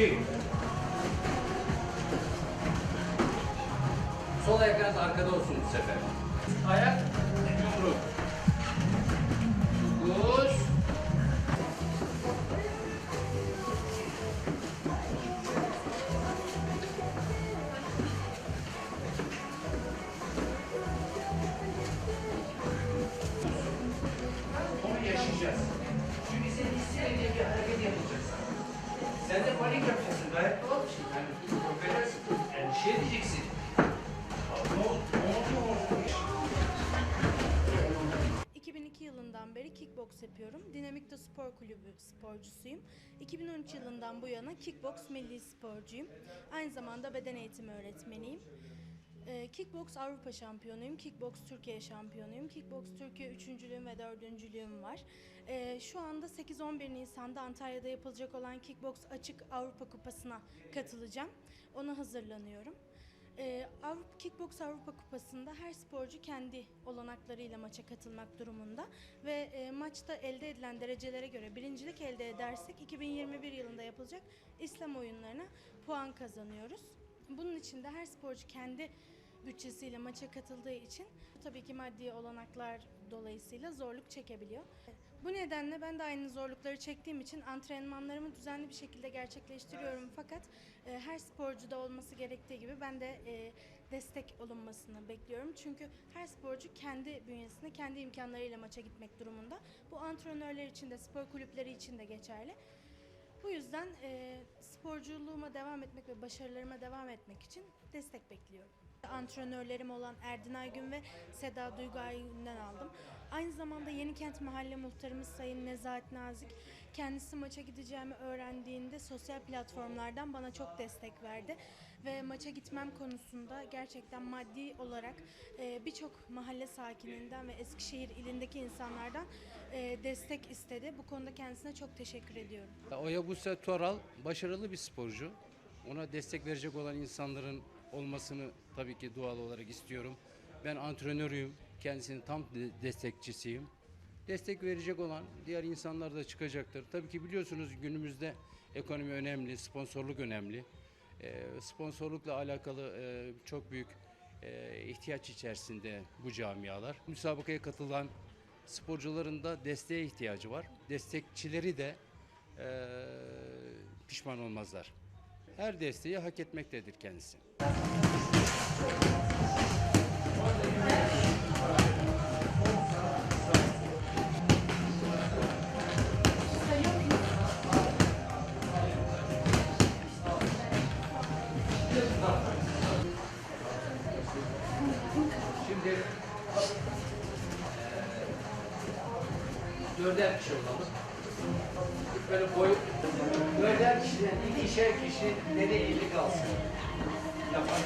İki. Sol ayak biraz arkada olsun bu sefer. Ayak kickbox yapıyorum. Dinamik'te spor kulübü sporcusuyum. 2013 yılından bu yana kickbox milli sporcuyum. Aynı zamanda beden eğitimi öğretmeniyim. Ee, Kickbox Avrupa şampiyonuyum. Kickbox Türkiye şampiyonuyum. Kickbox Türkiye üçüncülüğüm ve dördüncülüğüm var. Ee, şu anda 8-11 Nisan'da Antalya'da yapılacak olan Kickbox Açık Avrupa Kupası'na katılacağım. Ona hazırlanıyorum. Ee, Avrupa Kickbox Avrupa Kupası'nda her sporcu kendi olanaklarıyla maça katılmak durumunda ve e, maçta elde edilen derecelere göre birincilik elde edersek 2021 yılında yapılacak İslam oyunlarına puan kazanıyoruz. Bunun için de her sporcu kendi bütçesiyle maça katıldığı için tabii ki maddi olanaklar dolayısıyla zorluk çekebiliyor. Bu nedenle ben de aynı zorlukları çektiğim için antrenmanlarımı düzenli bir şekilde gerçekleştiriyorum. Fakat e, her sporcuda olması gerektiği gibi ben de e, destek olunmasını bekliyorum. Çünkü her sporcu kendi bünyesinde, kendi imkanlarıyla maça gitmek durumunda. Bu antrenörler için de, spor kulüpleri için de geçerli. Bu yüzden e, sporculuğuma devam etmek ve başarılarıma devam etmek için destek bekliyorum. Antrenörlerim olan Erdin Aygün ve Seda Duygu Aygün'den aldım. Aynı zamanda Yenikent Mahalle Muhtarımız Sayın Nezahat Nazik kendisi maça gideceğimi öğrendiğinde sosyal platformlardan bana çok destek verdi. Ve maça gitmem konusunda gerçekten maddi olarak e, birçok mahalle sakininden ve Eskişehir ilindeki insanlardan e, destek istedi. Bu konuda kendisine çok teşekkür ediyorum. Oya Buse Toral başarılı bir sporcu. Ona destek verecek olan insanların olmasını tabii ki doğal olarak istiyorum. Ben antrenörüyüm. Kendisinin tam de- destekçisiyim. Destek verecek olan diğer insanlar da çıkacaktır. Tabii ki biliyorsunuz günümüzde ekonomi önemli, sponsorluk önemli. Ee, sponsorlukla alakalı e, çok büyük e, ihtiyaç içerisinde bu camialar. Müsabakaya katılan sporcuların da desteğe ihtiyacı var. Destekçileri de e, pişman olmazlar. Her desteği hak etmektedir kendisi. Şimdi dörder kişi olalım. Böyle boy, ikişer kişi dere eli kalsın. Yapar.